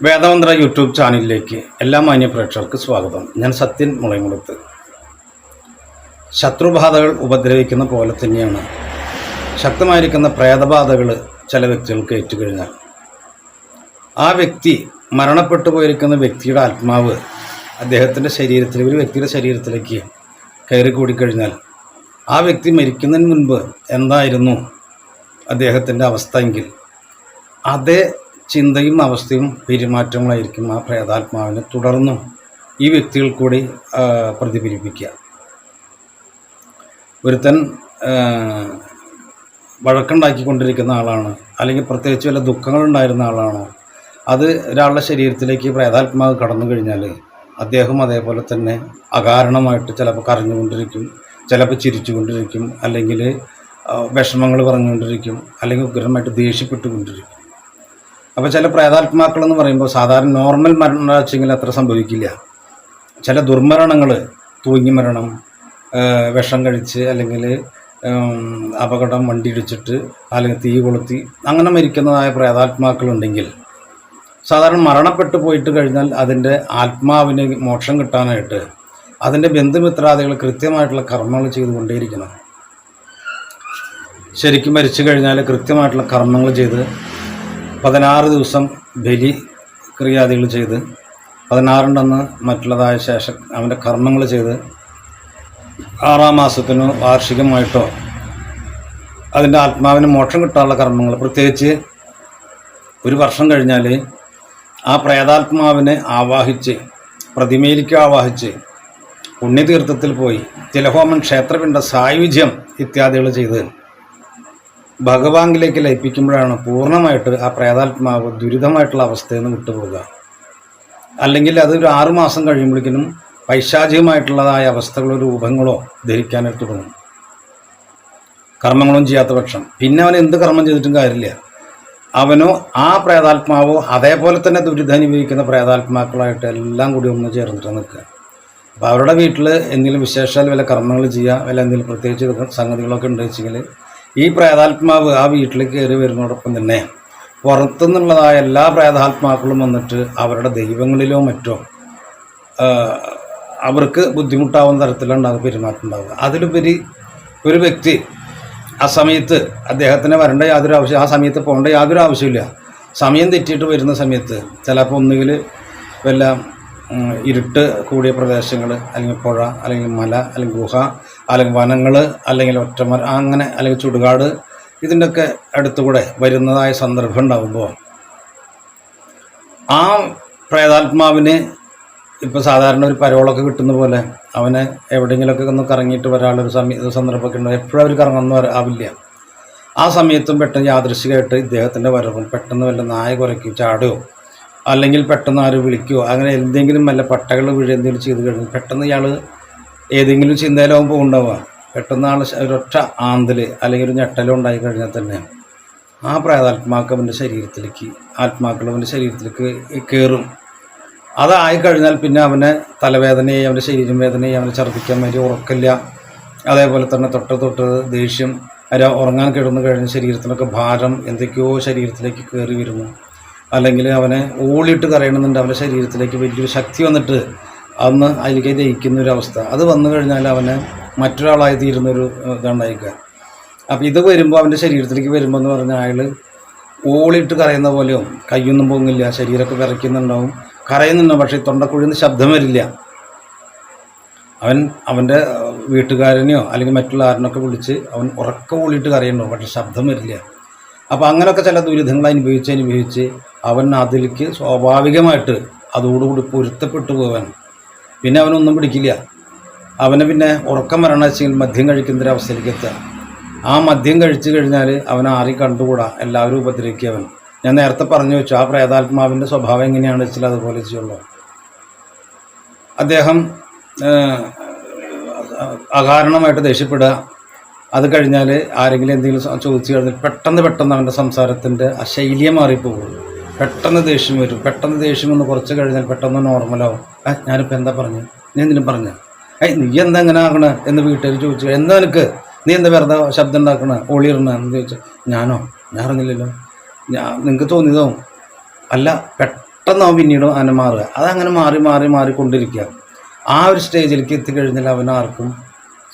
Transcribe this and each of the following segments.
വേദമന്ത്ര YouTube ചാനലിലേക്ക് എല്ലാ മാന്യ പ്രേക്ഷകർക്ക് സ്വാഗതം. ഞാൻ സത്യൻ മുളയങ്കുളത്ത് ശത്രുബാധകൾ ഉപദ്രവിക്കുന്ന പോലെ തന്നെയാണ് ശക്തമായിരിക്കുന്ന പ്രേതബാധകൾ ചില വ്യക്തികൾക്ക് ഏറ്റുകഴിഞ്ഞാൽ. ആ വ്യക്തി മരണപ്പെട്ടു പോയിരിക്കുന്ന വ്യക്തിയുടെ ആത്മാവ് അദ്ദേഹത്തിന്റെ ശരീരത്തിൽ ഒരു വ്യക്തിയുടെ ശരീരത്തിലേക്ക് കയറി കൂടിക്കഴിഞ്ഞാൽ ആ വ്യക്തി മരിക്കുന്നതിന് മുൻപ് എന്തായിരുന്നു അദ്ദേഹത്തിന്റെ അവസ്ഥ എങ്കിൽ അതേ ചിന്തയും അവസ്ഥയും പെരുമാറ്റങ്ങളായിരിക്കും ആ പ്രേതാത്മാവിനെ തുടർന്നും ഈ വ്യക്തികൾ കൂടി പ്രതിഫലിപ്പിക്കുക. ഒരുത്തൻ വഴക്കുണ്ടാക്കിക്കൊണ്ടിരിക്കുന്ന ആളാണ് അല്ലെങ്കിൽ പ്രത്യേകിച്ച് വല്ല ദുഃഖങ്ങൾ ഉണ്ടായിരുന്ന ആളാണോ അത് ഒരാളുടെ ശരീരത്തിലേക്ക് പ്രേതാത്മാവ് കടന്നു കഴിഞ്ഞാൽ അദ്ദേഹം അതേപോലെ തന്നെ അകാരണമായിട്ട് ചിലപ്പോൾ കരഞ്ഞുകൊണ്ടിരിക്കും ചിലപ്പോൾ ചിരിച്ചുകൊണ്ടിരിക്കും അല്ലെങ്കിൽ വിഷമങ്ങൾ പറഞ്ഞുകൊണ്ടിരിക്കും അല്ലെങ്കിൽ ഉഗ്രമായിട്ട് ദേഷ്യപ്പെട്ടുകൊണ്ടിരിക്കും. അപ്പോൾ ചില പ്രേതാത്മാക്കൾ എന്ന് പറയുമ്പോൾ സാധാരണ നോർമൽ മരണം വെച്ചെങ്കിൽ അത്ര സംഭവിക്കില്ല. ചില ദുർമരണങ്ങൾ തൂങ്ങി മരണം വിഷം കഴിച്ച് അല്ലെങ്കിൽ അപകടം വണ്ടി ഇടിച്ചിട്ട് അല്ലെങ്കിൽ തീ കൊളുത്തി അങ്ങനെ മരിക്കുന്നതായ പ്രേതാത്മാക്കളുണ്ടെങ്കിൽ സാധാരണ മരണപ്പെട്ടു പോയിട്ട് കഴിഞ്ഞാൽ അതിന്റെ ആത്മാവിന് മോക്ഷം കിട്ടാനായിട്ട് അതിന്റെ ബന്ധുമിത്രാദികൾ കൃത്യമായിട്ടുള്ള കർമ്മങ്ങൾ ചെയ്തുകൊണ്ടേയിരിക്കണം. ശരിക്കും മരിച്ചു കഴിഞ്ഞാൽ കൃത്യമായിട്ടുള്ള കർമ്മങ്ങൾ ചെയ്ത് പതിനാറ് ദിവസം ബലി ക്രിയാദികൾ ചെയ്ത് പതിനാറിന്റെന്ന് മറ്റുള്ളതായ ശേഷം അവന്റെ കർമ്മങ്ങൾ ചെയ്ത് ആറാം മാസത്തിനോ വാർഷികമായിട്ടോ അതിന്റെ ആത്മാവിന് മോക്ഷം കിട്ടാനുള്ള കർമ്മങ്ങൾ. പ്രത്യേകിച്ച് ഒരു വർഷം കഴിഞ്ഞാൽ ആ പ്രേതാത്മാവിനെ ആവാഹിച്ച് പ്രതിമയിലേക്ക് ആവാഹിച്ച് പുണ്യതീർത്ഥത്തിൽ പോയി തിലഹോമൻ ക്ഷേത്രപിന്റെ സായുജ്യം ഇത്യാദികൾ ചെയ്ത് ഭഗവാനിലേക്ക് ലയിപ്പിക്കുമ്പോഴാണ് പൂർണമായിട്ട് ആ പ്രേതാത്മാവ് ദുരിതമായിട്ടുള്ള അവസ്ഥയിൽ നിന്ന് വിട്ടുപോകുക അല്ലെങ്കിൽ അത് ഒരു ആറുമാസം കഴിയുമ്പോഴേക്കിനും പൈശാചികമായിട്ടുള്ളതായ അവസ്ഥകളോ രൂപങ്ങളോ ധരിക്കാനായിട്ട് തുടങ്ങും കർമ്മങ്ങളും ചെയ്യാത്ത പക്ഷം. പിന്നെ അവൻ എന്ത് കർമ്മം ചെയ്തിട്ടും കാര്യമില്ല. അവനോ ആ പ്രേതാത്മാവോ അതേപോലെ തന്നെ ദുരിതമനുഭവിക്കുന്ന പ്രേതാത്മാക്കളായിട്ട് എല്ലാം കൂടി ഒന്ന് ചേർന്നിട്ട് നിൽക്കുക. അപ്പോൾ അവരുടെ വീട്ടിൽ എന്തെങ്കിലും വിശേഷാൽ വല്ല കർമ്മങ്ങൾ ചെയ്യുക വല്ല എന്തെങ്കിലും പ്രത്യേകിച്ച് സംഗതികളൊക്കെ ഉണ്ടെന്ന് വെച്ചെങ്കിൽ ഈ പ്രേതാത്മാവ് ആ വീട്ടിൽ കയറി വരുന്നതോടൊപ്പം തന്നെ പുറത്തുനിന്നുള്ളതായ എല്ലാ പ്രേതാത്മാക്കളും വന്നിട്ട് അവരുടെ ദൈവങ്ങളിലോ മറ്റോ അവർക്ക് ബുദ്ധിമുട്ടാവുന്ന തരത്തിലുണ്ടാകും പെരുമാറ്റം ഉണ്ടാവുക അതിലുപരി ഒരു വ്യക്തി ആ സമയത്ത് അദ്ദേഹത്തിന് വരേണ്ട യാതൊരു ആവശ്യം ആ സമയത്ത് പോകേണ്ട യാതൊരു ആവശ്യമില്ല സമയം തെറ്റിയിട്ട് വരുന്ന സമയത്ത് ചിലപ്പോൾ ഒന്നുകിൽ വല്ല ഇരുട്ട് കൂടിയ പ്രദേശങ്ങൾ അല്ലെങ്കിൽ പുഴ അല്ലെങ്കിൽ മല അല്ലെങ്കിൽ ഗുഹ അല്ലെങ്കിൽ വനങ്ങൾ അല്ലെങ്കിൽ ഒറ്റമര അങ്ങനെ അല്ലെങ്കിൽ ചുടുകാട് ഇതിന്റെയൊക്കെ അടുത്തുകൂടെ വരുന്നതായ സന്ദർഭം ഉണ്ടാകുമ്പോൾ ആ പ്രേതാത്മാവിന് ഇപ്പോൾ സാധാരണ ഒരു പരോളൊക്കെ കിട്ടുന്ന പോലെ അവന് എവിടെയെങ്കിലുമൊക്കെ ഒന്ന് കറങ്ങിയിട്ട് വരാനുള്ളൊരു സമയ സന്ദർഭമൊക്കെ ഉണ്ട് എപ്പോഴും അവർ കറങ്ങുന്ന ആവില്ല. ആ സമയത്തും പെട്ടെന്ന് യാദൃശികമായിട്ട് ഇദ്ദേഹത്തിന്റെ വരവും പെട്ടെന്ന് വല്ല നായ കുറയ്ക്കും ചാടുകയോ അല്ലെങ്കിൽ പെട്ടെന്ന് ആര് വിളിക്കുകയോ അങ്ങനെ എന്തെങ്കിലും വല്ല പട്ടകൾ വീഴുക എന്തെങ്കിലും ചെയ്ത് കഴിഞ്ഞാൽ പെട്ടെന്ന് ഇയാൾ ഏതെങ്കിലും ചിന്തയിലാവുമ്പോൾ ഉണ്ടാവുക. പെട്ടെന്ന് ആൾ ഒരൊറ്റ ആന്തൽ അല്ലെങ്കിൽ ഒരു ഞെട്ടലോ ഉണ്ടായി കഴിഞ്ഞാൽ തന്നെ ആ പ്രേതാത്മാക്കൾ അവന്റെ ശരീരത്തിലേക്ക് ആത്മാക്കൾ അവന്റെ ശരീരത്തിലേക്ക് കയറും. അതായി കഴിഞ്ഞാൽ പിന്നെ അവനെ തലവേദനയായി അവന്റെ ശരീരം വേദനയായി അവനെ ഛർദ്ദിക്കാൻ വേണ്ടി ഉറക്കില്ല. അതേപോലെ തന്നെ തൊട്ട് തൊട്ട് ദേഷ്യം അര ഉറങ്ങാൻ കിടന്നു കഴിഞ്ഞ ശരീരത്തിനൊക്കെ ഭാരം എന്തൊക്കെയോ ശരീരത്തിലേക്ക് കയറി വരുന്നു. അല്ലെങ്കിൽ അവനെ ഓളിയിട്ട് കരയണമെന്നുണ്ട്. അവന്റെ ശരീരത്തിലേക്ക് വലിയൊരു ശക്തി വന്നിട്ട് അന്ന് അതിലേക്ക് ലയിക്കുന്ന ഒരു അവസ്ഥ അത് വന്നു കഴിഞ്ഞാൽ അവനെ മറ്റൊരാളായി തീരുന്നൊരു ഇതുണ്ടായിരിക്കുക അപ്പോൾ ഇത് വരുമ്പോൾ അവന്റെ ശരീരത്തിലേക്ക് വരുമ്പോൾ എന്ന് പറഞ്ഞാൽ അയാൾ ഓളിയിട്ട് കരയുന്ന പോലെയും കയ്യൊന്നും പോകുന്നില്ല ശരീരമൊക്കെ വിറയ്ക്കുന്നുണ്ടാവും. കരയുന്നുണ്ടാവും പക്ഷേ തൊണ്ടക്കുഴിന്ന് ശബ്ദം വരില്ല. അവൻ അവന്റെ വീട്ടുകാരനെയോ അല്ലെങ്കിൽ മറ്റുള്ള ആരനൊക്കെ വിളിച്ച് അവൻ ഉറക്ക ഓളിയിട്ട് കരയുന്നുണ്ടാവും പക്ഷേ ശബ്ദം വരില്ല. അപ്പോൾ അങ്ങനെയൊക്കെ ചില ദുരിതങ്ങൾ അനുഭവിച്ച് അനുഭവിച്ച് അവൻ അതിലേക്ക് സ്വാഭാവികമായിട്ട് അതോടുകൂടി പൊരുത്തപ്പെട്ടു പോകാൻ പിന്നെ അവനൊന്നും പിടിക്കില്ല. അവനെ പിന്നെ ഉറക്കം വരണ വെച്ചെങ്കിൽ മദ്യം കഴിക്കുന്ന ഒരു അവസ്ഥയിലേക്ക് എത്തുക. ആ മദ്യം കഴിച്ചു കഴിഞ്ഞാൽ അവൻ ആറി കണ്ടുകൂടാ. എല്ലാവരും ഉപദ്രവിക്കുക അവൻ. ഞാൻ നേരത്തെ പറഞ്ഞു വെച്ചു ആ പ്രേതാത്മാവിന്റെ സ്വഭാവം എങ്ങനെയാണ് വെച്ചാൽ അതുപോലെ ചെയ്യുള്ളൂ. അദ്ദേഹം അകാരണമായിട്ട് ദേഷ്യപ്പെടുക. അത് കഴിഞ്ഞാൽ ആരെങ്കിലും എന്തെങ്കിലും ചോദിച്ചു കഴിഞ്ഞാൽ പെട്ടെന്ന് പെട്ടെന്ന് അവന്റെ സംസാരത്തിന്റെ ആ ശൈലിയെ മാറിപ്പോകും. പെട്ടെന്ന് ദേഷ്യം വരും. പെട്ടെന്ന് ദേഷ്യം വന്ന് കുറച്ച് കഴിഞ്ഞാൽ പെട്ടെന്ന് നോർമലാവും ആ ഞാനിപ്പോൾ എന്താ പറഞ്ഞു? നീ എന്തിനും പറഞ്ഞു? ഏ നീ എന്താ എങ്ങനെ ആകണ എന്ന് വീട്ടുകാർ ചോദിച്ചു. എന്താ നിനക്ക്? നീ എന്താ വെറുതെ ശബ്ദം ഉണ്ടാക്കണ? ഓളിയിടണ എന്ന് ചോദിച്ചു. ഞാനോ? ഞാൻ അറിഞ്ഞില്ലല്ലോ. ഞാൻ നിങ്ങൾക്ക് തോന്നിയതാവും. അല്ല പെട്ടെന്ന് പെട്ടെന്ന് അവൻ പിന്നീട് അങ്ങനെ മാറുക. അതങ്ങനെ മാറി മാറി മാറിക്കൊണ്ടിരിക്കുക ആ ഒരു സ്റ്റേജിലേക്ക് എത്തിക്കഴിഞ്ഞാൽ അവൻ ആർക്കും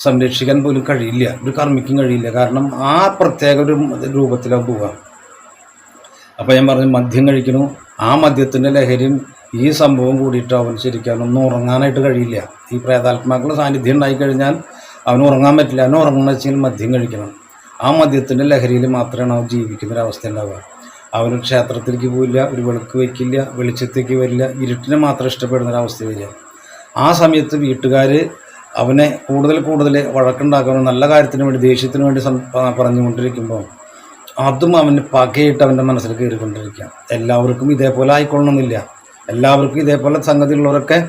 സംരക്ഷിക്കാൻ പോലും കഴിയില്ല. ഒരു കർമ്മിക്കും കഴിയില്ല. കാരണം ആ പ്രത്യേക ഒരു രൂപത്തിലാണ് പോവുക. അപ്പോൾ ഞാൻ പറഞ്ഞു മദ്യം കഴിക്കണു. ആ മദ്യത്തിന്റെ ലഹരിയും ഈ സംഭവം കൂടിയിട്ട് അവൻ ശരിക്കും ഒന്നും ഉറങ്ങാനായിട്ട് കഴിയില്ല. ഈ പ്രേതാത്മാക്കളുടെ സാന്നിധ്യം ഉണ്ടായിക്കഴിഞ്ഞാൽ അവന് ഉറങ്ങാൻ പറ്റില്ല. അവന് ഉറങ്ങണമെന്ന് വെച്ചാൽ മദ്യം കഴിക്കണം. ആ മദ്യത്തിന്റെ ലഹരിയിൽ മാത്രമാണ് അവൻ ജീവിക്കുന്ന ഒരു അവസ്ഥ ഉണ്ടാവുക. അവൻ ക്ഷേത്രത്തിലേക്ക് പോയില്ല ഒരു വെളുക്ക് വയ്ക്കില്ല വെളിച്ചത്തേക്ക് വരില്ല ഇരുട്ടിനെ മാത്രം ഇഷ്ടപ്പെടുന്ന ഒരു അവസ്ഥ വരിക. ആ സമയത്ത് വീട്ടുകാർ അവനെ കൂടുതൽ കൂടുതൽ വഴക്കുണ്ടാക്കാനും നല്ല കാര്യത്തിന് വേണ്ടി ദേഷ്യത്തിന് വേണ്ടി പറഞ്ഞുകൊണ്ടിരിക്കുമ്പോൾ അതും അവന് പകയിട്ട് അവന്റെ മനസ്സിൽ കയറിക്കൊണ്ടിരിക്കുക എല്ലാവർക്കും ഇതേപോലെ ആയിക്കൊള്ളണമെന്നില്ല. എല്ലാവർക്കും ഇതേപോലെ സംഗതിയുള്ളവരൊക്കെ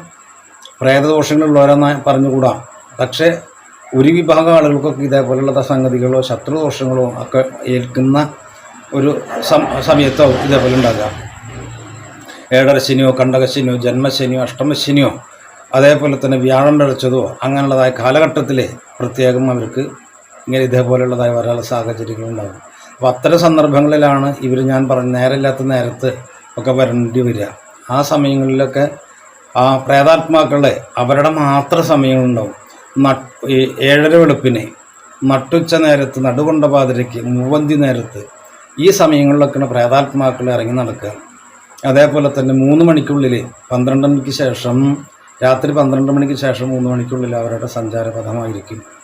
പ്രേതദോഷങ്ങളുള്ളവരെന്ന് പറഞ്ഞുകൂടാ. പക്ഷേ ഒരു വിഭാഗം ആളുകൾക്കൊക്കെ ഇതേപോലെയുള്ള സംഗതികളോ ശത്രുദോഷങ്ങളോ ഒക്കെ ഏൽക്കുന്ന ഒരു സമയത്തോ ഇതേപോലെ ഉണ്ടാകാം. ഏഴരശനിയോ കണ്ടകശനിയോ ജന്മശനിയോ അഷ്ടമശനിയോ അതേപോലെ തന്നെ വ്യാഴം പിഴച്ചതോ അങ്ങനെയുള്ളതായ കാലഘട്ടത്തിൽ പ്രത്യേകം അവർക്ക് ഇങ്ങനെ ഇതേപോലെയുള്ളതായ വരാനുള്ള സാഹചര്യങ്ങളുണ്ടാകും. അപ്പോൾ അത്തരം സന്ദർഭങ്ങളിലാണ് ഇവർ ഞാൻ പറഞ്ഞ നേരമില്ലാത്ത നേരത്ത് ഒക്കെ വരേണ്ടി വരിക. ആ സമയങ്ങളിലൊക്കെ ആ പ്രേതാത്മാക്കളെ അവരുടെ മാത്രം സമയങ്ങളുണ്ടാവും. നട്ട് ഏഴര വെളുപ്പിനെ നട്ടുച്ച നേരത്ത് നടുകൊണ്ട പാതിരയ്ക്ക് മൂവന്തി നേരത്ത് ഈ സമയങ്ങളിലൊക്കെയാണ് പ്രേതാത്മാക്കൾ ഇറങ്ങി നടക്കുക. അതേപോലെ തന്നെ മൂന്ന് മണിക്കുള്ളിൽ പന്ത്രണ്ട് മണിക്ക് ശേഷം രാത്രി പന്ത്രണ്ട് മണിക്ക് ശേഷം മൂന്ന് മണിക്കുള്ളിൽ അവരുടെ സഞ്ചാരപഥമായിരിക്കും.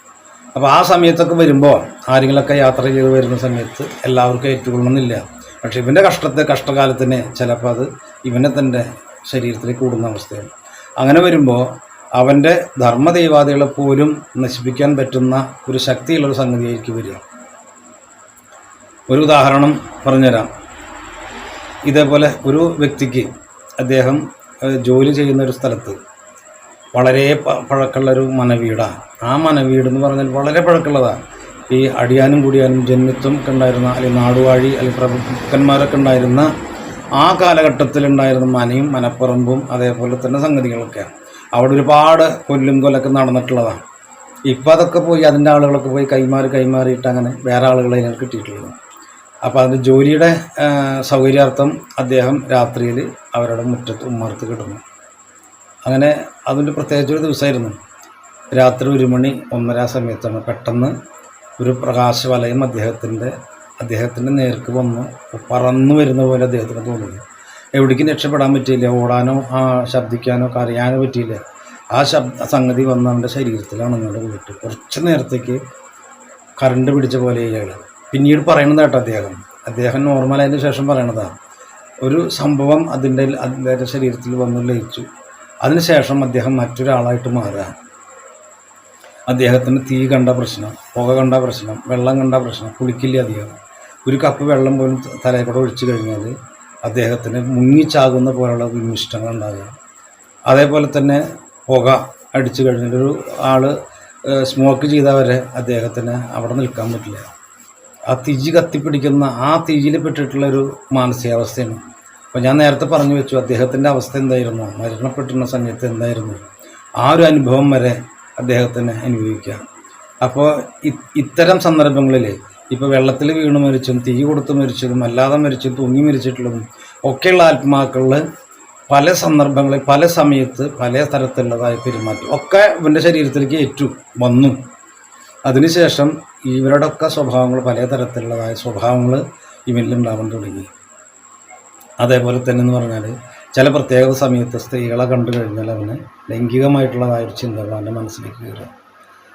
അപ്പോൾ ആ സമയത്തൊക്കെ വരുമ്പോൾ ആരെങ്കിലുമൊക്കെ യാത്ര ചെയ്ത് വരുന്ന സമയത്ത് എല്ലാവർക്കും ഏറ്റുകൊള്ളണമെന്നില്ല പക്ഷെ ഇവന്റെ കഷ്ടത്തെ കഷ്ടകാലത്തിന് ചിലപ്പോൾ അത് ഇവനെ തന്റെ ശരീരത്തിലേക്ക് കൂടുന്ന അവസ്ഥയാണ്. അങ്ങനെ വരുമ്പോൾ അവന്റെ ധർമ്മദൈവാദികളെ പോലും നശിപ്പിക്കാൻ പറ്റുന്ന ഒരു ശക്തിയുള്ളൊരു സംഗതിയായിരിക്കും വരിക. ഒരു ഉദാഹരണം പറഞ്ഞുതരാം. ഇതേപോലെ ഒരു വ്യക്തിക്ക് അദ്ദേഹം ജോലി ചെയ്യുന്ന ഒരു സ്ഥലത്ത് വളരെ പഴക്കമുള്ളൊരു മനവീടാണ്. ആ മനവീട് എന്ന് പറഞ്ഞാൽ വളരെ പഴക്കമുള്ളതാണ്. ഈ അടിയാനും കുടിയാനും ജന്മിത്വം ഒക്കെ ഉണ്ടായിരുന്ന അല്ലെങ്കിൽ നാടുവാഴി അല്ലെങ്കിൽ പ്രഭുക്കന്മാരൊക്കെ ഉണ്ടായിരുന്ന ആ കാലഘട്ടത്തിലുണ്ടായിരുന്ന മനയും മനപ്പറമ്പും അതേപോലെ തന്നെ സംഗതികളൊക്കെയാണ്. അവിടെ ഒരുപാട് കൊല്ലും കൊലൊക്കെ നടന്നിട്ടുള്ളതാണ്. ഇപ്പം അതൊക്കെ പോയി അതിന്റെ ആളുകളൊക്കെ പോയി കൈമാറി കൈമാറിയിട്ട് അങ്ങനെ വേറെ ആളുകളെ അതിന് കിട്ടിയിട്ടുള്ളത്. അപ്പോൾ അതിന്റെ ജോലിയുടെ സൗകര്യാർത്ഥം അദ്ദേഹം രാത്രിയിൽ അവരുടെ മുറ്റത്ത് ഉമ്മർത്ത് കിടന്നു. അങ്ങനെ അതിന്റെ പ്രത്യേകിച്ച് ഒരു ദിവസമായിരുന്നു. രാത്രി ഒരു മണി ഒന്നര സമയത്താണ് പെട്ടെന്ന് ഒരു പ്രകാശവലയം അദ്ദേഹത്തിന്റെ അദ്ദേഹത്തിന്റെ നേർക്ക് വന്നു. പറന്നു വരുന്ന പോലെ അദ്ദേഹത്തിന് തോന്നുന്നു എവിടേക്കും രക്ഷപ്പെടാൻ പറ്റിയില്ല. ഓടാനോ ആ ശബ്ദിക്കാനോ കരയാനോ പറ്റിയില്ല. ആ ശബ്ദ സംഗതി വന്ന് അവന്റെ ശരീരത്തിലാണ് അങ്ങോട്ട് പോയിട്ട്. കുറച്ച് നേരത്തേക്ക് കറണ്ട് പിടിച്ച പോലെ ഇയാൾ. പിന്നീട് പറയണത് കേട്ടോ അദ്ദേഹം. അദ്ദേഹം നോർമലായതിനു ശേഷം പറയണതാണ് ഒരു സംഭവം അതിന്റെ അതിന്റെ ശരീരത്തിൽ വന്നു ലയിച്ചു. അതിനുശേഷം അദ്ദേഹം മറ്റൊരാളായിട്ട് മാറുക. അദ്ദേഹത്തിന് തീ കണ്ട പ്രശ്നം പുക കണ്ട പ്രശ്നം വെള്ളം കണ്ട പ്രശ്നം കുളിക്കില്ല അധികം. ഒരു കപ്പ് വെള്ളം പോലും തലയിൽ ഒഴിച്ചു കഴിഞ്ഞാൽ അദ്ദേഹത്തിന് മുങ്ങിച്ചാകുന്ന പോലുള്ള വിമിഷ്ടങ്ങൾ ഉണ്ടാകുക. അതേപോലെ തന്നെ പുക അടിച്ചു കഴിഞ്ഞാൽ ഒരു ആൾ സ്മോക്ക് ചെയ്തവരെ അദ്ദേഹത്തിന് അവിടെ നിൽക്കാൻ പറ്റില്ല. ആ തിജി കത്തിപ്പിടിക്കുന്ന ആ തീയിൽ പെട്ടിട്ടുള്ളൊരു മാനസികാവസ്ഥയാണ് അപ്പോൾ ഞാൻ നേരത്തെ പറഞ്ഞു വെച്ചു അദ്ദേഹത്തിന്റെ അവസ്ഥ എന്തായിരുന്നു? മരണപ്പെട്ടിരുന്ന സമയത്ത് എന്തായിരുന്നു? ആ ഒരു അനുഭവം വരെ അദ്ദേഹത്തിന് അനുഭവിക്കുക അപ്പോൾ ഇത്തരം സന്ദർഭങ്ങളിൽ ഇപ്പോൾ വെള്ളത്തിൽ വീണ് മരിച്ചും തീ കൊടുത്ത് മരിച്ചതും അല്ലാതെ മരിച്ചും തൂങ്ങി മരിച്ചിട്ടുള്ളതും ഒക്കെയുള്ള ആത്മാക്കളിൽ പല സന്ദർഭങ്ങളിൽ പല സമയത്ത് പല തരത്തിലുള്ളതായ പെരുമാറ്റം. ഒക്കെ ഇവന്റെ ശരീരത്തിലേക്ക് ഏറ്റു വന്നു. അതിനുശേഷം ഇവരുടെയൊക്കെ സ്വഭാവങ്ങൾ പല തരത്തിലുള്ളതായ സ്വഭാവങ്ങൾ ഇവനിലുണ്ടാവാൻ തുടങ്ങി. അതേപോലെ തന്നെ എന്ന് പറഞ്ഞാൽ ചില പ്രത്യേക സമയത്ത് സ്ത്രീകളെ കണ്ടു കഴിഞ്ഞാൽ അവന് ലൈംഗികമായിട്ടുള്ളതായ ഒരു ചിന്തകൾ അവന്റെ മനസ്സിലേക്ക് കയറുക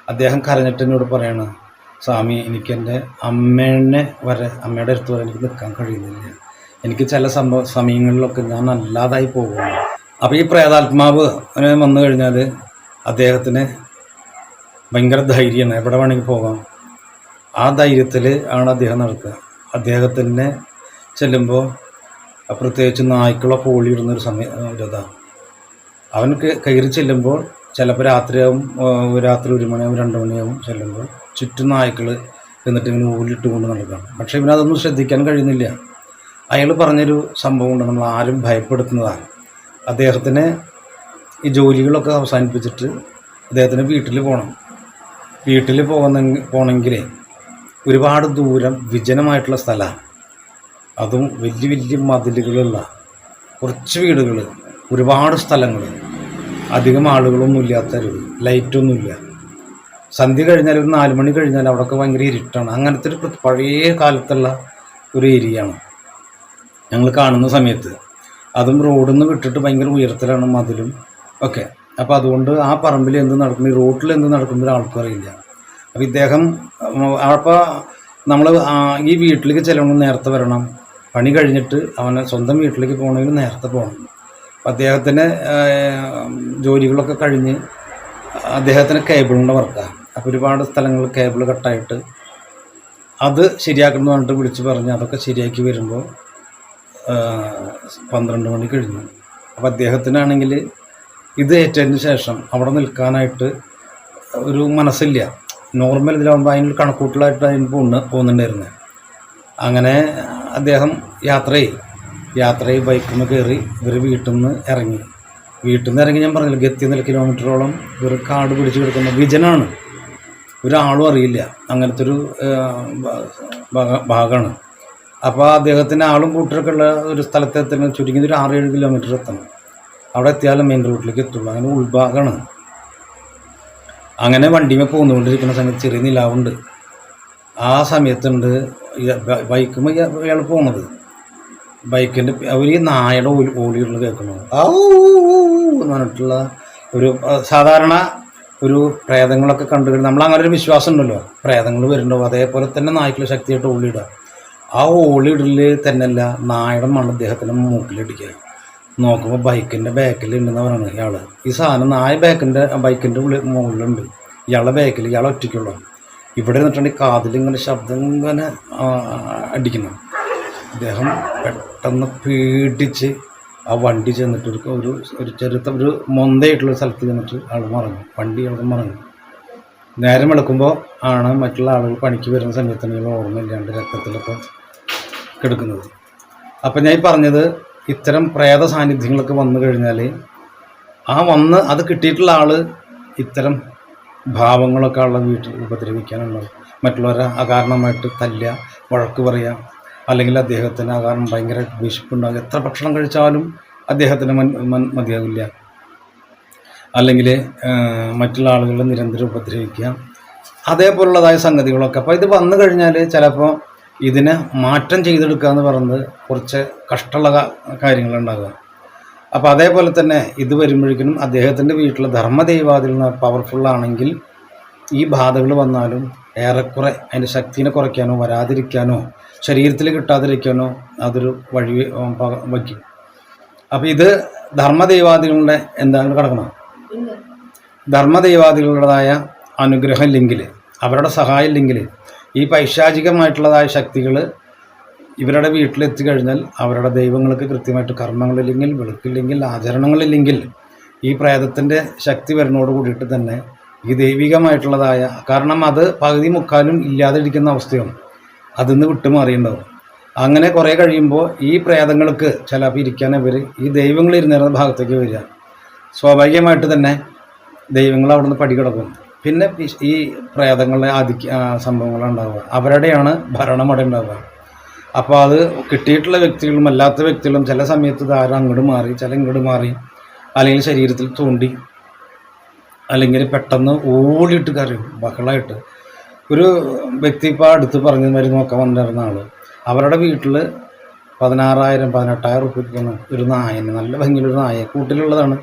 അദ്ദേഹം കരഞ്ഞിട്ട് എന്നോട് പറയണ സ്വാമി എനിക്കെന്റെ അമ്മേനെ വരെ അമ്മയുടെ അടുത്ത് വരെ എനിക്ക് നിൽക്കാൻ കഴിയുന്നില്ല. എനിക്ക് ചില സംഭവ സമയങ്ങളിലൊക്കെ ഞാൻ അല്ലാതായി പോകുന്നു. അപ്പോൾ ഈ പ്രേതാത്മാവ് വന്നു കഴിഞ്ഞാൽ അദ്ദേഹത്തിന് ഭയങ്കര ധൈര്യമാണ്. എവിടെ വേണമെങ്കിൽ പോകാം. ആ ധൈര്യത്തിൽ ആണ് അദ്ദേഹം നടക്കുക. അദ്ദേഹത്തിനെ ചെല്ലുമ്പോൾ പ്രത്യേകിച്ച് നായ്ക്കളൊക്കെ ഓളിയിടുന്നൊരു സമയം ഇതാണ് അവൻ കയറി ചെല്ലുമ്പോൾ ചിലപ്പോൾ രാത്രിയാവും രാത്രി ഒരു മണിയാവും രണ്ട് മണിയാവും ചെല്ലുമ്പോൾ ചുറ്റും നായ്ക്കൾ എന്നിട്ട് ഇങ്ങനെ ഊലിട്ട് കൊണ്ട് നടക്കുകയാണ് പക്ഷേ ഇവനതൊന്നും ശ്രദ്ധിക്കാൻ കഴിയുന്നില്ല. അയാൾ പറഞ്ഞൊരു സംഭവം ഉണ്ട് നമ്മൾ ആരും ഭയപ്പെടുത്തുന്നതാണ്. അദ്ദേഹത്തിന് ഈ ജോലികളൊക്കെ അവസാനിപ്പിച്ചിട്ട് അദ്ദേഹത്തിന് വീട്ടിൽ പോകണം വീട്ടിൽ പോകുന്ന പോകണമെങ്കിൽ ഒരുപാട് ദൂരം വിജനമായിട്ടുള്ള സ്ഥലമാണ് അതും വലിയ വലിയ മതിലുകളുള്ള കുറച്ച് വീടുകൾ ഒരുപാട് സ്ഥലങ്ങൾ അധികം ആളുകളൊന്നും ഇല്ലാത്ത ഒരു ലൈറ്റൊന്നുമില്ല. സന്ധ്യ കഴിഞ്ഞാൽ ഒരു നാല് മണി കഴിഞ്ഞാൽ അവിടെയൊക്കെ ഭയങ്കര ഇരുട്ടാണ്. അങ്ങനത്തെ ഒരു പഴയ കാലത്തുള്ള ഒരു ഏരിയ ആണ് ഞങ്ങൾ കാണുന്ന സമയത്ത്. അതും റോഡിൽ നിന്ന് വിട്ടിട്ട് ഭയങ്കര ഉയരത്തിലാണ് മതിലും ഒക്കെ. അപ്പോൾ അതുകൊണ്ട് ആ പറമ്പിൽ എന്ത് നടക്കുന്നു റോട്ടിൽ എന്ത് നടക്കുമ്പോൾ ആൾക്കും അറിയില്ല. അപ്പോൾ ഇദ്ദേഹം അപ്പോൾ നമ്മൾ ഈ വീട്ടിലേക്ക് ചിലവണം നേരത്തെ വരണം. പണി കഴിഞ്ഞിട്ട് അവനെ സ്വന്തം വീട്ടിലേക്ക് പോകണമെങ്കിൽ നേരത്തെ പോകണം അപ്പം അദ്ദേഹത്തിന് ജോലികളൊക്കെ കഴിഞ്ഞ് അദ്ദേഹത്തിന് കേബിളിന്റെ വർക്കാണ്. അപ്പോൾ ഒരുപാട് സ്ഥലങ്ങൾ കേബിൾ കട്ടായിട്ട് അത് ശരിയാക്കണം എന്ന് പറഞ്ഞിട്ട് വിളിച്ച് പറഞ്ഞ് അതൊക്കെ ശരിയാക്കി വരുമ്പോൾ പന്ത്രണ്ട് മണി കഴിഞ്ഞു. അപ്പോൾ അദ്ദേഹത്തിനാണെങ്കിൽ ഇത് ഏറ്റതിന് ശേഷം അവിടെ നിൽക്കാനായിട്ട് ഒരു മനസ്സില്ല. നോർമൽ ഇതിലാകുമ്പോൾ അതിന് കണക്കൂട്ടലായിട്ട് അതിന് പോകുന്ന പോകുന്നുണ്ടായിരുന്നത് അങ്ങനെ അദ്ദേഹം യാത്ര ചെയ്യും യാത്ര ചെയ്ത് ബൈക്കിൽ കയറി ഇവർ വീട്ടിൽ നിന്ന് ഇറങ്ങി. വീട്ടിൽ നിന്ന് ഇറങ്ങി ഞാൻ പറഞ്ഞില്ല ഗത്തി നില കിലോമീറ്ററോളം ഇവർ കാട് പിടിച്ച് കിടക്കുന്ന വിജനാണ്. ഒരാളും അറിയില്ല. അങ്ങനത്തെ ഒരു ഭാഗമാണ് അപ്പോൾ അദ്ദേഹത്തിന് ആളും കൂട്ടരൊക്കെ ഉള്ള ഒരു സ്ഥലത്ത് എത്തണം. ചുരുങ്ങിയത് ഒരു ആറ് ഏഴ് കിലോമീറ്റർ എത്തണം. അവിടെ എത്തിയാലും മെയിൻ റോഡിലേക്ക് എത്തുള്ളൂ. അങ്ങനെ ഉൾഭാഗമാണ് അങ്ങനെ വണ്ടിമേ പോന്നുകൊണ്ടിരിക്കുന്ന സമയത്ത് ചെറിയ നിലാവുണ്ട്. ആ സമയത്തുണ്ട് ബൈക്കുമ്പോൾ ഇയാൾ പോകുന്നത് ബൈക്കിന്റെ അവർ ഈ നായയുടെ ഓലി ഊ ഊ ഊ എന്ന് പറഞ്ഞിട്ടുള്ള ഒരു സാധാരണ ഒരു പ്രേതങ്ങളൊക്കെ കണ്ടു നമ്മൾ അങ്ങനെ ഒരു വിശ്വാസം ഉണ്ടല്ലോ. പ്രേതങ്ങൾ വരുന്നുണ്ടോ അതേപോലെ തന്നെ നായ്ക്കൾ ശക്തിയായിട്ട് ഓളിയിടുക ആ ഓളിയിടൽ തന്നെയല്ല നായയുടെ മണ്ണ് അദ്ദേഹത്തിന്റെ മൂക്കിലിടിക്കുക നോക്കുമ്പോൾ ബൈക്കിന്റെ ബാക്കിൽ ഉണ്ടെന്ന് പറയുന്നത് ഇയാൾ ഈ സാധനം നായ ബാക്കിന്റെ ബൈക്കിന്റെ ഉള്ളിൽ മുകളിലുണ്ട്. ഇയാളുടെ ബാക്കിൽ ഇയാൾ ഒറ്റയ്ക്കുള്ളൂ. ഇവിടെ നിന്നിട്ടുണ്ടെങ്കിൽ കാതിലിങ്ങനെ ശബ്ദം ഇങ്ങനെ അടിക്കുന്നു അദ്ദേഹം പെട്ടെന്ന് പേടിച്ച് ആ വണ്ടി ചെന്നിട്ട് ഒരു ഒരു ഒരു ചെറുത്ത ഒരു മൊന്തയായിട്ടുള്ള സ്ഥലത്ത് ചെന്നിട്ട് ആൾ മറങ്ങും വണ്ടി ആൾക്ക് മറങ്ങും നേരം വെളുക്കുമ്പോൾ ആണ് മറ്റുള്ള ആളുകൾ പണിക്ക് വരുന്ന സമയത്താണ് ഇയാൾ ഓർമ്മയില്ലാണ്ട് രക്തത്തിലൊക്കെ കിടക്കുന്നത്. അപ്പം ഞാൻ പറഞ്ഞത് ഇത്തരം പ്രേത സാന്നിധ്യങ്ങളൊക്കെ വന്നു കഴിഞ്ഞാൽ ആ വന്ന് അത് കിട്ടിയിട്ടുള്ള ആൾ ഇത്തരം ഭാവങ്ങളൊക്കെ ഉള്ള വീട്ടിൽ ഉപദ്രവിക്കാനുള്ളത് മറ്റുള്ളവരെ അകാരണമായിട്ട് തല്ലുക വഴക്ക് പറയുക അല്ലെങ്കിൽ അദ്ദേഹത്തിന് ആ കാരണം ഭയങ്കര വിശപ്പുണ്ടാകും എത്ര ഭക്ഷണം കഴിച്ചാലും അദ്ദേഹത്തിന് മതിയാവില്ല. അല്ലെങ്കിൽ മറ്റുള്ള ആളുകളെ നിരന്തരം ഉപദ്രവിക്കുക. അതേപോലുള്ളതായ സംഗതികളൊക്കെ. അപ്പോൾ ഇത് വന്നു കഴിഞ്ഞാൽ ചിലപ്പോൾ ഇതിനെ മാറ്റം ചെയ്തെടുക്കുക എന്ന് പറയുന്നത് കുറച്ച് കഷ്ടമുള്ള കാര്യങ്ങളുണ്ടാകുക അപ്പോൾ അതേപോലെ തന്നെ ഇത് വരുമ്പോഴേക്കും അദ്ദേഹത്തിന്റെ വീട്ടിലെ ധർമ്മദൈവാതിൽ പവർഫുള്ളാണെങ്കിൽ ഈ ബാധകൾ വന്നാലും ഏറെക്കുറെ അതിന്റെ ശക്തിനെ കുറയ്ക്കാനോ വരാതിരിക്കാനോ ശരീരത്തിൽ കിട്ടാതിരിക്കാനോ അതൊരു വഴി വയ്ക്കും. അപ്പോൾ ഇത് ധർമ്മദൈവാദികളുടെ എന്താണ് കിടക്കണം ധർമ്മദൈവാദികളുടേതായ അനുഗ്രഹം ഇല്ലെങ്കിൽ അവരുടെ സഹായം ഇല്ലെങ്കിൽ ഈ പൈശാചികമായിട്ടുള്ളതായ ശക്തികൾ ഇവരുടെ വീട്ടിലെത്തി കഴിഞ്ഞാൽ അവരുടെ ദൈവങ്ങൾക്ക് കൃത്യമായിട്ട് കർമ്മങ്ങളില്ലെങ്കിൽ വെളുക്കില്ലെങ്കിൽ ആചരണങ്ങളില്ലെങ്കിൽ ഈ പ്രേതത്തിന്റെ ശക്തി വരുന്നതോട് കൂടിയിട്ട് തന്നെ ഈ ദൈവികമായിട്ടുള്ളതായ കാരണം അത് പകുതി മുക്കാലും ഇല്ലാതിരിക്കുന്ന അവസ്ഥയാണ് അതിൽ നിന്ന് വിട്ടുമാറിയുണ്ടാവും അങ്ങനെ കുറേ കഴിയുമ്പോൾ ഈ പ്രേതങ്ങൾക്ക് ചിലപ്പോൾ ഇരിക്കാൻ ഇവർ ഈ ദൈവങ്ങൾ ഇരുന്നിരുന്ന ഭാഗത്തേക്ക് വരിക. സ്വാഭാവികമായിട്ട് തന്നെ ദൈവങ്ങൾ അവിടെ നിന്ന് പടികിടക്കും. പിന്നെ ഈ പ്രേതങ്ങളുടെ ആധിക്യ സംഭവങ്ങളുണ്ടാവുക അവരുടെയാണ് ഭരണം അവിടെ ഉണ്ടാവുക. അപ്പോൾ അത് കിട്ടിയിട്ടുള്ള വ്യക്തികളും അല്ലാത്ത വ്യക്തികളും ചില സമയത്ത് ധാരം അങ്ങോട്ട് മാറി ചില ഇങ്ങോട്ട് മാറി അല്ലെങ്കിൽ ശരീരത്തിൽ തോണ്ടി അല്ലെങ്കിൽ പെട്ടെന്ന് ഓടിയിട്ട് കറിയും ബഹളമായിട്ട് ഒരു വ്യക്തി ഇപ്പോൾ അടുത്ത് പറഞ്ഞു മരുന്ന് നോക്കാൻ വന്നിരുന്ന ആൾ അവരുടെ വീട്ടിൽ പതിനാറായിരം പതിനെട്ടായിരം റുപ്യക്കാണ് ഒരു നായന് നല്ല ഭംഗിയുള്ള ഒരു നായ കൂട്ടിലുള്ളതാണ്.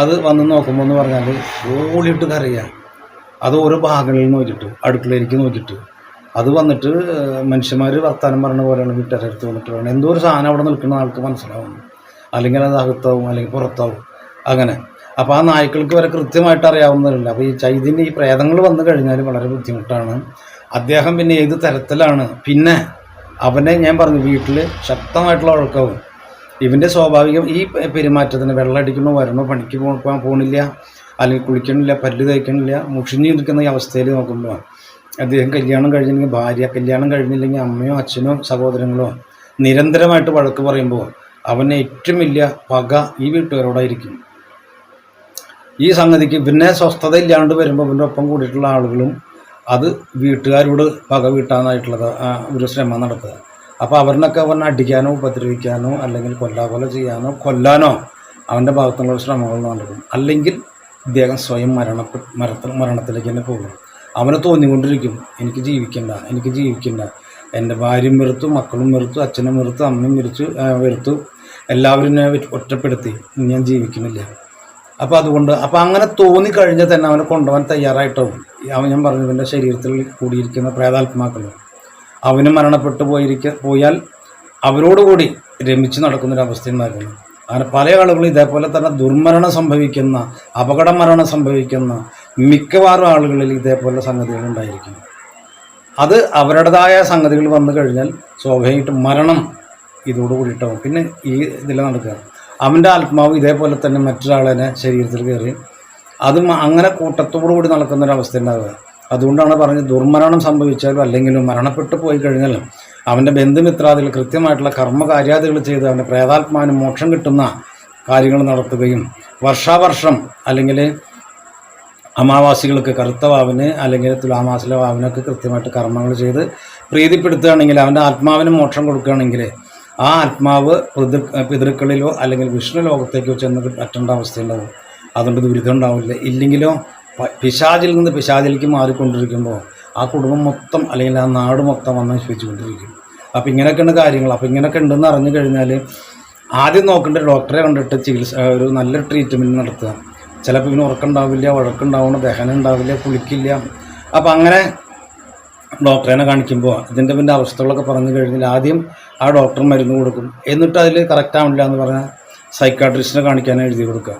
അത് വന്ന് നോക്കുമ്പോൾ എന്ന് പറഞ്ഞാൽ ഓടിയിട്ട് കറിയുക അത് ഓരോ ഭാഗങ്ങളിൽ നോക്കിയിട്ട് അടുക്കളയിലേക്ക് നോക്കിയിട്ട്. അത് വന്നിട്ട് മനുഷ്യന്മാർ വർത്താനം പറഞ്ഞ പോലെയാണ് വീട്ടുകാരടുത്ത് വന്നിട്ട് വേണം എന്തോ ഒരു സാധനം അവിടെ നിൽക്കുന്ന ആൾക്ക് മനസ്സിലാവും. അല്ലെങ്കിൽ അത് അകത്താവും അല്ലെങ്കിൽ പുറത്താവും. അങ്ങനെ. അപ്പോൾ ആ നായ്ക്കൾക്ക് വരെ കൃത്യമായിട്ട് അറിയാവുന്നതല്ല. അപ്പോൾ ഈ ചൈതന്യ ഈ പ്രേതങ്ങൾ വന്നു കഴിഞ്ഞാൽ വളരെ ബുദ്ധിമുട്ടാണ്. അദ്ദേഹം പിന്നെ ഏത് തരത്തിലാണ്? പിന്നെ അവനെ ഞാൻ പറഞ്ഞു വീട്ടിൽ ശക്തമായിട്ടുള്ള ഉഴക്കവും ഇവന്റെ സ്വാഭാവികം ഈ പെരുമാറ്റത്തിന് വെള്ളം അടിക്കണോ വരണോ പണിക്ക് പോകാൻ പോകണില്ല അല്ലെങ്കിൽ കുളിക്കണില്ല പല്ല് തേക്കണില്ല മുഷിഞ്ഞു നിൽക്കുന്ന ഈ അവസ്ഥയിൽ നോക്കുമ്പോൾ അദ്ദേഹം കല്യാണം കഴിഞ്ഞില്ലെങ്കിൽ ഭാര്യ കല്യാണം കഴിഞ്ഞില്ലെങ്കിൽ അമ്മയോ അച്ഛനോ സഹോദരങ്ങളോ നിരന്തരമായിട്ട് വഴക്ക് പറയുമ്പോൾ അവന് ഏറ്റവും വലിയ പക ഈ വീട്ടുകാരോടായിരിക്കും. ഈ സംഗതിക്ക് പിന്നെ സ്വസ്ഥത ഇല്ലാണ്ട് വരുമ്പോൾ ഇവന്റെ ഒപ്പം കൂടിയിട്ടുള്ള ആളുകളും അത് വീട്ടുകാരോട് പക വീട്ടാനായിട്ടുള്ളത് ഒരു ശ്രമം നടത്തുക. അപ്പോൾ അവരിനൊക്കെ അവനെ അടിക്കാനോ ഉപദ്രവിക്കാനോ അല്ലെങ്കിൽ കൊല്ലാകൊല ചെയ്യാനോ കൊല്ലാനോ അവന്റെ ഭാഗത്തുള്ള ശ്രമങ്ങൾ നടക്കും. അല്ലെങ്കിൽ ഇദ്ദേഹം സ്വയം മരണ മരണത്തിലേക്ക് തന്നെ പോകും. അവന് തോന്നിക്കൊണ്ടിരിക്കും. എനിക്ക് ജീവിക്കണ്ട എനിക്ക് ജീവിക്കണ്ട. എന്റെ ഭാര്യയും വെറുത്തു മക്കളും വെറുത്തു അച്ഛനും വെറുത്തു അമ്മയും വെറുത്തു വെറുത്തു. എല്ലാവരും ഒറ്റപ്പെടുത്തി. ഞാൻ ജീവിക്കുന്നില്ല. അപ്പോൾ അതുകൊണ്ട് അപ്പോൾ അങ്ങനെ തോന്നിക്കഴിഞ്ഞാൽ തന്നെ അവനെ കൊണ്ടുപോകാൻ തയ്യാറായിട്ടാവും. അവൻ ഞാൻ പറഞ്ഞു എന്റെ ശരീരത്തിൽ കൂടിയിരിക്കുന്ന പ്രേതാത്മാക്കൾ അവന് മരണപ്പെട്ടു പോയിരിക്ക പോയാൽ അവരോടുകൂടി രമിച്ച് നടക്കുന്നൊരവസ്ഥ ഉണ്ടാക്കുന്നു അങ്ങനെ പല ആളുകളും ഇതേപോലെ തന്നെ ദുർമരണം സംഭവിക്കുന്ന അപകട മരണം സംഭവിക്കുന്ന മിക്കവാറും ആളുകളിൽ ഇതേപോലെ സംഗതികൾ ഉണ്ടായിരിക്കും. അത് അവരുടേതായ സംഗതികൾ വന്നു കഴിഞ്ഞാൽ സ്വാഭാവികമായിട്ടും മരണം ഇതോട് കൂടിയിട്ടാവും. പിന്നെ ഈ ഇതിൽ നടക്കുക. അവന്റെ ആത്മാവ് ഇതേപോലെ തന്നെ മറ്റൊരാളെ ശരീരത്തിൽ കയറി അത് അങ്ങനെ കൂട്ടത്തോടു കൂടി നടക്കുന്ന ഉണ്ടാവുക അതുകൊണ്ടാണ് പറഞ്ഞത് ദുർമരണം സംഭവിച്ചാലും അല്ലെങ്കിലും മരണപ്പെട്ടു പോയി കഴിഞ്ഞാൽ അവന്റെ ബന്ധുമിത്രാദികൾ കൃത്യമായിട്ടുള്ള കർമ്മകാര്യാദികൾ ചെയ്ത് അവന്റെ പ്രേതാത്മാവിന് മോക്ഷം കിട്ടുന്ന കാര്യങ്ങൾ നടത്തുകയും വർഷാവർഷം അല്ലെങ്കിൽ അമാവാസികൾക്ക് കറുത്ത വാവിന് അല്ലെങ്കിൽ തുലാമാസിലെ വാവിനൊക്കെ കൃത്യമായിട്ട് കർമ്മങ്ങൾ ചെയ്ത് പ്രീതിപ്പെടുത്തുകയാണെങ്കിൽ അവന്റെ ആത്മാവിന് മോക്ഷം കൊടുക്കുകയാണെങ്കിൽ ആ ആത്മാവ് പിതൃ പിതൃക്കളിലോ അല്ലെങ്കിൽ വിഷ്ണു ലോകത്തേക്കോ ചെന്ന് പറ്റേണ്ട അവസ്ഥയുണ്ടാവും. അതുകൊണ്ട് ദുരിതം ഉണ്ടാവില്ല. ഇല്ലെങ്കിലോ പിശാചിൽ നിന്ന് പിശാചിലേക്ക് മാറിക്കൊണ്ടിരിക്കുമ്പോൾ ആ കുടുംബം മൊത്തം അല്ലെങ്കിൽ ആ നാട് മൊത്തം വന്ന് നശിപ്പിച്ചുകൊണ്ടിരിക്കും. അപ്പോൾ ഇങ്ങനെയൊക്കെയാണ് കാര്യങ്ങൾ. അപ്പോൾ ഇങ്ങനെയൊക്കെ ഉണ്ടെന്ന് അറിഞ്ഞു കഴിഞ്ഞാൽ ആദ്യം നോക്കേണ്ട ഡോക്ടറെ കണ്ടിട്ട് ചികിത്സ ഒരു നല്ല ട്രീറ്റ്മെന്റ് നടത്തുക. ചിലപ്പോൾ ഇവന് ഉറക്കമുണ്ടാവില്ല വഴക്കുണ്ടാവണം ദഹനം ഉണ്ടാവില്ല കുളിക്കില്ല. അപ്പോൾ അങ്ങനെ ഡോക്ടറിനെ കാണിക്കുമ്പോൾ ഇതിന്റെ പിന്നെ അവസ്ഥകളൊക്കെ പറഞ്ഞു കഴിഞ്ഞാൽ ആദ്യം ആ ഡോക്ടർ മരുന്ന് കൊടുക്കും. എന്നിട്ട് അതിൽ കറക്റ്റ് ആവില്ല എന്ന് പറഞ്ഞാൽ സൈക്കാട്രിസ്റ്റിനെ കാണിക്കാൻ എഴുതി കൊടുക്കുക.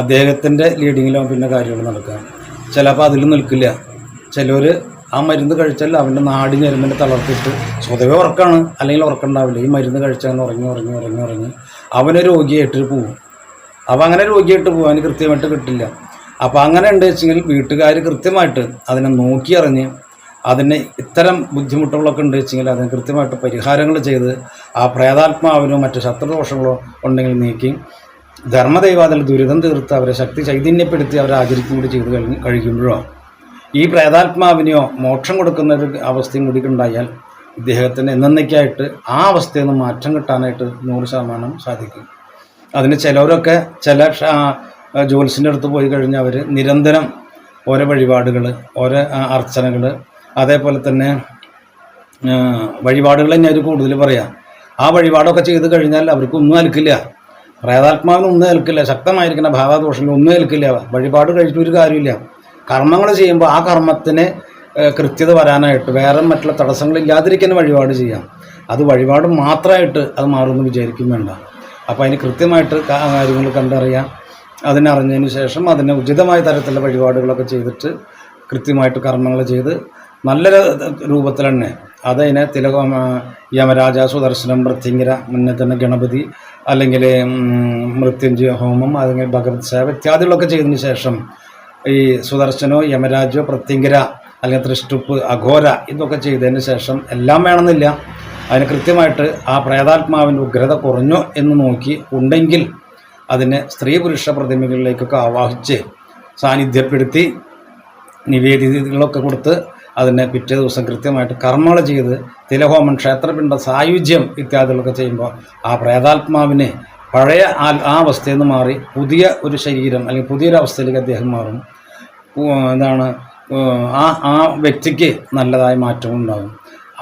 അദ്ദേഹത്തിന്റെ ലീഡിങ്ങിലാവും പിന്നെ കാര്യങ്ങൾ നടക്കുക. ചിലപ്പോൾ അതിൽ നിൽക്കില്ല. ചിലർ ആ മരുന്ന് കഴിച്ചാൽ അവന്റെ നാടി ഞരമ്പിനെ തളർത്തിട്ട് സ്വതവേ ഉറക്കമാണ് അല്ലെങ്കിൽ ഉറക്കമുണ്ടാവില്ല. ഈ മരുന്ന് കഴിച്ചാൽ ഉറങ്ങി ഉറങ്ങി ഉറങ്ങി ഉറങ്ങി. അവനെ രോഗിയായിട്ട് പോകും അപ്പോൾ അങ്ങനെ രോഗിയായിട്ട് പോകാൻ കൃത്യമായിട്ട് കിട്ടില്ല. അപ്പോൾ അങ്ങനെ ഉണ്ട് വെച്ചെങ്കിൽ വീട്ടുകാർ കൃത്യമായിട്ട് അതിനെ നോക്കി അറിഞ്ഞ് അതിന് ഇത്തരം ബുദ്ധിമുട്ടുകളൊക്കെ ഉണ്ട് വെച്ചെങ്കിൽ അതിന് കൃത്യമായിട്ട് പരിഹാരങ്ങൾ ചെയ്ത് ആ പ്രേതാത്മാവിനോ മറ്റ് ശത്രുദോഷങ്ങളോ ഉണ്ടെങ്കിൽ നീക്കി ധർമ്മദൈവാതിൽ ദുരിതം തീർത്ത് അവരെ ശക്തി ചൈതന്യപ്പെടുത്തി അവരെ ആചരിക്കും കൂടി ചെയ്ത് കഴിഞ്ഞ് കഴിക്കുമ്പോഴോ ഈ പ്രേതാത്മാവിനെയോ മോക്ഷം കൊടുക്കുന്ന ഒരു അവസ്ഥയും കൂടി ഉണ്ടായാൽ ഇദ്ദേഹത്തിന് എന്നേക്കായിട്ട് ആ അവസ്ഥയിൽ നിന്ന് മാറ്റം കിട്ടാനായിട്ട് നൂറ് ശതമാനം സാധിക്കും. അതിന് ചിലവരൊക്കെ ചില ജോത്സ്യന്റെ അടുത്ത് പോയി കഴിഞ്ഞാൽ അവർ നിരന്തരം ഓരോ വഴിപാടുകൾ ഓരോ അർച്ചനകൾ അതേപോലെ തന്നെ വഴിപാടുകൾ തന്നെ അവർ കൂടുതൽ പറയാം. ആ വഴിപാടൊക്കെ ചെയ്ത് കഴിഞ്ഞാൽ അവർക്ക് ഒന്നും ഏൽക്കില്ല. പ്രേതാത്മാവിന് ഒന്നും ഏൽക്കില്ല. ശക്തമായിരിക്കുന്ന ഭാവദോഷങ്ങൾ ഒന്നും ഏൽക്കില്ല. വഴിപാട് കഴിച്ചിട്ട് ഒരു കാര്യമില്ല. കർമ്മങ്ങൾ ചെയ്യുമ്പോൾ ആ കർമ്മത്തിന് കൃത്യത വരാനായിട്ട് വേറെ മറ്റുള്ള തടസ്സങ്ങളില്ലാതിരിക്കുന്ന വഴിപാട് ചെയ്യാം. അത് വഴിപാട് മാത്രമായിട്ട് അത് മാറുമെന്ന് വിചാരിക്കും വേണ്ട. അപ്പോൾ അതിന് കൃത്യമായിട്ട് കാര്യങ്ങൾ കണ്ടറിയാം. അതിനറിഞ്ഞതിന് ശേഷം അതിന് ഉചിതമായ തരത്തിലുള്ള വഴിപാടുകളൊക്കെ ചെയ്തിട്ട് കൃത്യമായിട്ട് കർമ്മങ്ങൾ ചെയ്ത് നല്ല രൂപത്തിൽ തന്നെ അതതിനെ തിലക യമരാജ സുദർശനം മൃത്യുങ്കര മുന്നേ തന്നെ ഗണപതി അല്ലെങ്കിൽ മൃത്യുഞ്ജയ ഹോമം അല്ലെങ്കിൽ ഭഗവത് സേവ ഇത്യാദികളൊക്കെ ചെയ്തതിന് ശേഷം ഈ സുദർശനോ യമരാജോ പ്രത്യങ്കര അല്ലെങ്കിൽ തൃഷ്ടുപ്പ് അഘോര ഇതൊക്കെ ചെയ്തതിന് ശേഷം എല്ലാം വേണമെന്നില്ല. അതിന് കൃത്യമായിട്ട് ആ പ്രേതാത്മാവിന്റെ ഉഗ്രത കുറഞ്ഞോ എന്ന് നോക്കി ഉണ്ടെങ്കിൽ അതിനെ സ്ത്രീ പുരുഷ പ്രതിമകളിലേക്കൊക്കെ ആവാഹിച്ച് സാന്നിധ്യപ്പെടുത്തി നിവേദിതകളൊക്കെ കൊടുത്ത് അതിനെ പിറ്റേ ദിവസം കൃത്യമായിട്ട് കർമ്മങ്ങൾ ചെയ്ത് തിലഹോമം ക്ഷേത്രപിണ്ട സായുജ്യം ഇത്യാദികളൊക്കെ ചെയ്യുമ്പോൾ ആ പ്രേതാത്മാവിനെ പഴയ ആ ആ അവസ്ഥയിൽ നിന്ന് മാറി പുതിയ ഒരു ശരീരം അല്ലെങ്കിൽ പുതിയൊരു അവസ്ഥയിലേക്ക് അദ്ദേഹം മാറും. എന്താണ് ആ ആ വ്യക്തിക്ക് നല്ലതായ മാറ്റം ഉണ്ടാകും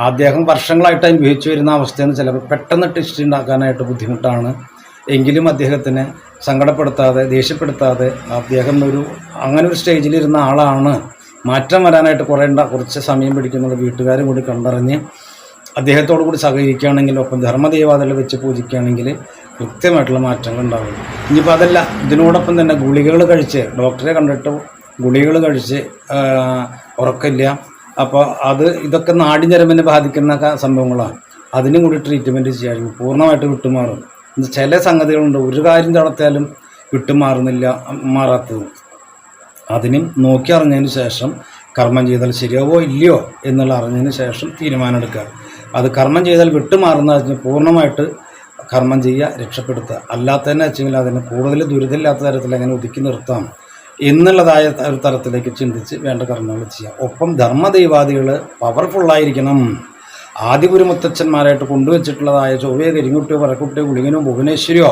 അദ്ദേഹം വർഷങ്ങളായിട്ട് അനുഭവിച്ചു വരുന്ന അവസ്ഥയെന്ന് ചിലപ്പോൾ പെട്ടെന്ന് ടെസ്റ്റ് ഉണ്ടാക്കാനായിട്ട് ബുദ്ധിമുട്ടാണ്. എങ്കിലും അദ്ദേഹത്തിനെ സങ്കടപ്പെടുത്താതെ ദേഷ്യപ്പെടുത്താതെ അദ്ദേഹം ഒരു അങ്ങനെ ഒരു സ്റ്റേജിലിരുന്ന ആളാണ്. മാറ്റം വരാനായിട്ട് കുറേണ്ട കുറച്ച് സമയം പിടിക്കുന്നത് വീട്ടുകാരും കൂടി കണ്ടറിഞ്ഞ് അദ്ദേഹത്തോടു കൂടി സഹകരിക്കുകയാണെങ്കിൽ ഒപ്പം ധർമ്മദേവാതകൾ വെച്ച് പൂജിക്കുകയാണെങ്കിൽ കൃത്യമായിട്ടുള്ള മാറ്റങ്ങൾ ഉണ്ടാകും. ഇനിയിപ്പോൾ അതല്ല ഇതിനോടൊപ്പം തന്നെ ഗുളികകൾ കഴിച്ച് ഡോക്ടറെ കണ്ടിട്ട് ഗുളികകൾ കഴിച്ച് ഉറക്കമില്ല. അപ്പോൾ അത് ഇതൊക്കെ നാടിഞ്ഞരമ്പിനെ ബാധിക്കുന്ന സംഭവങ്ങളാണ്. അതിനും കൂടി ട്രീറ്റ്മെന്റ് ചെയ്യാറുണ്ട് പൂർണമായിട്ട് വിട്ടുമാറും. ചില സംഗതികളുണ്ട്. ഒരു കാര്യം നടത്തിയാലും വിട്ടുമാറുന്നില്ല മാറാത്തത്. അതിനും നോക്കി അറിഞ്ഞതിന് ശേഷം കർമ്മം ചെയ്താൽ ശരിയാവോ ഇല്ലയോ എന്നുള്ള അറിഞ്ഞതിന് ശേഷം തീരുമാനമെടുക്കുക. അത് കർമ്മം ചെയ്താൽ വിട്ടുമാറുന്ന പൂർണമായിട്ട് കർമ്മം ചെയ്യുക രക്ഷപ്പെടുത്തുക. അല്ലാത്തതന്നെ വെച്ചെങ്കിൽ അതിന് കൂടുതൽ ദുരിതമില്ലാത്ത തരത്തിൽ അങ്ങനെ ഒതുക്കി നിർത്താം. എന്നുള്ളതായ ഒരു തരത്തിലേക്ക് ചിന്തിച്ച് വേണ്ട കർമ്മങ്ങൾ ചെയ്യാം. ഒപ്പം ധർമ്മദൈവാദികൾ പവർഫുള്ളായിരിക്കണം ആദിപുരി മുത്തച്ഛന്മാരായിട്ട് കൊണ്ടുവച്ചിട്ടുള്ളതായ ചൊവ്വയോ കരിങ്കുട്ടിയോ പറക്കുട്ടിയോ ഗുളികനോ ഭുവനേശ്വരിയോ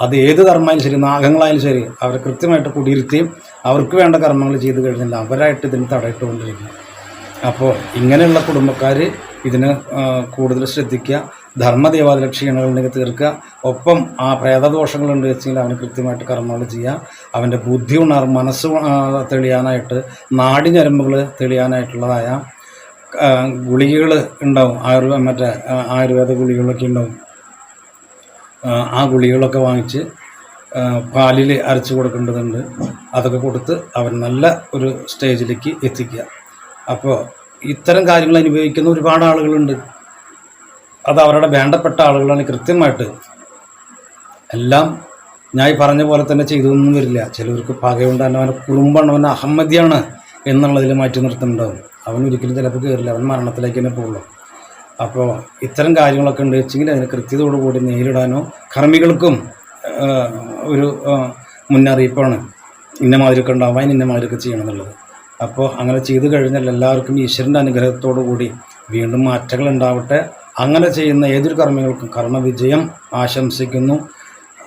അത് ഏത് ധർമ്മമായാലും ശരി നാഗങ്ങളായാലും ശരി അവരെ കൃത്യമായിട്ട് കുടിയിരുത്തിയും അവർക്ക് വേണ്ട കർമ്മങ്ങൾ ചെയ്തു കഴിഞ്ഞാൽ അവരായിട്ട് ഇതിന് തടയിട്ടുകൊണ്ടിരിക്കുന്നു അപ്പോൾ ഇങ്ങനെയുള്ള കുടുംബക്കാർ ഇതിന് കൂടുതൽ ശ്രദ്ധിക്കുക. ധർമ്മദേവാദില ക്ഷീണങ്ങളുണ്ടെങ്കിൽ തീർക്കുക. ഒപ്പം ആ പ്രേതദോഷങ്ങളുണ്ട് വെച്ചെങ്കിൽ അവന് കൃത്യമായിട്ട് കർമ്മങ്ങൾ ചെയ്യുക. അവന്റെ ബുദ്ധി ഉണർ മനസ്സ് തെളിയാനായിട്ട് നാടി ഞരമ്പുകൾ തെളിയാനായിട്ടുള്ളതായ ഗുളികകൾ ഉണ്ടാവും. ആയുർവേദ മറ്റേ ആയുർവേദ ഗുളികകളൊക്കെ ഉണ്ടാവും. ആ ഗുളികകളൊക്കെ വാങ്ങിച്ച് പാലിൽ അരച്ചു കൊടുക്കേണ്ടതുണ്ട്. അതൊക്കെ കൊടുത്ത് അവൻ നല്ല ഒരു സ്റ്റേജിലേക്ക് എത്തിക്കുക. അപ്പോൾ ഇത്തരം കാര്യങ്ങൾ അനുഭവിക്കുന്ന ഒരുപാട് ആളുകളുണ്ട്. അത് അവരുടെ വേണ്ടപ്പെട്ട ആളുകളാണ്. കൃത്യമായിട്ട് എല്ലാം ഞാൻ ഈ പറഞ്ഞ പോലെ തന്നെ ചെയ്തൊന്നും വരില്ല. ചിലവർക്ക് പകയുണ്ട്. അവന്റെ കുറുമ്പാണ് അവൻ അഹമ്മദിയാണ് എന്നുള്ളതിൽ മാറ്റി നിർത്തുന്നുണ്ടാവും. അവൻ ഒരിക്കലും ചിലപ്പോൾ കയറില്ല. അവൻ മരണത്തിലേക്ക് തന്നെ പോകുള്ളൂ. അപ്പോൾ ഇത്തരം കാര്യങ്ങളൊക്കെ ഉണ്ട് വെച്ചെങ്കിൽ അതിന് കൃത്യതയോടു കൂടി നേരിടാനോ കർമ്മികൾക്കും ഒരു മുന്നറിയിപ്പാണ് ഇന്ന മാതിരിയൊക്കെ ഉണ്ടാവാൻ ഇന്ന മാതിരിയൊക്കെ ചെയ്യണം എന്നുള്ളത്. അപ്പോൾ അങ്ങനെ ചെയ്തു കഴിഞ്ഞാൽ എല്ലാവർക്കും ഈശ്വരന്റെ അനുഗ്രഹത്തോടു കൂടി വീണ്ടും മാറ്റങ്ങൾ ഉണ്ടാവട്ടെ. അങ്ങനെ ചെയ്യുന്ന ഏതൊരു കർമ്മികൾക്കും കർമ്മവിജയം ആശംസിക്കുന്നു.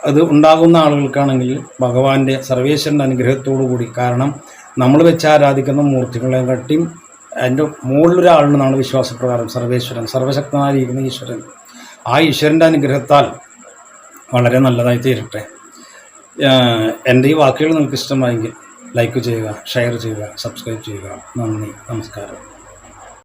അത് ഉണ്ടാകുന്ന ആളുകൾക്കാണെങ്കിൽ ഭഗവാന്റെ സർവേശ്വരന്റെ അനുഗ്രഹത്തോടു കൂടി കാരണം നമ്മൾ വെച്ച് ആരാധിക്കുന്ന മൂർത്തികളെ കട്ടിയും അതിന്റെ മുകളിലൊരാളുണ്ടെന്നാണ് വിശ്വാസപ്രകാരം സർവേശ്വരൻ സർവശക്തനായിരിക്കുന്ന ഈശ്വരൻ. ആ ഈശ്വരന്റെ അനുഗ്രഹത്താൽ വളരെ നല്ലതായി തീരട്ടെ. എന്റെ ഈ വാക്കുകൾ നിങ്ങൾക്ക് ഇഷ്ടമായെങ്കിൽ ലൈക്ക് ചെയ്യുക ഷെയർ ചെയ്യുക സബ്സ്ക്രൈബ് ചെയ്യുക. നന്ദി നമസ്കാരം.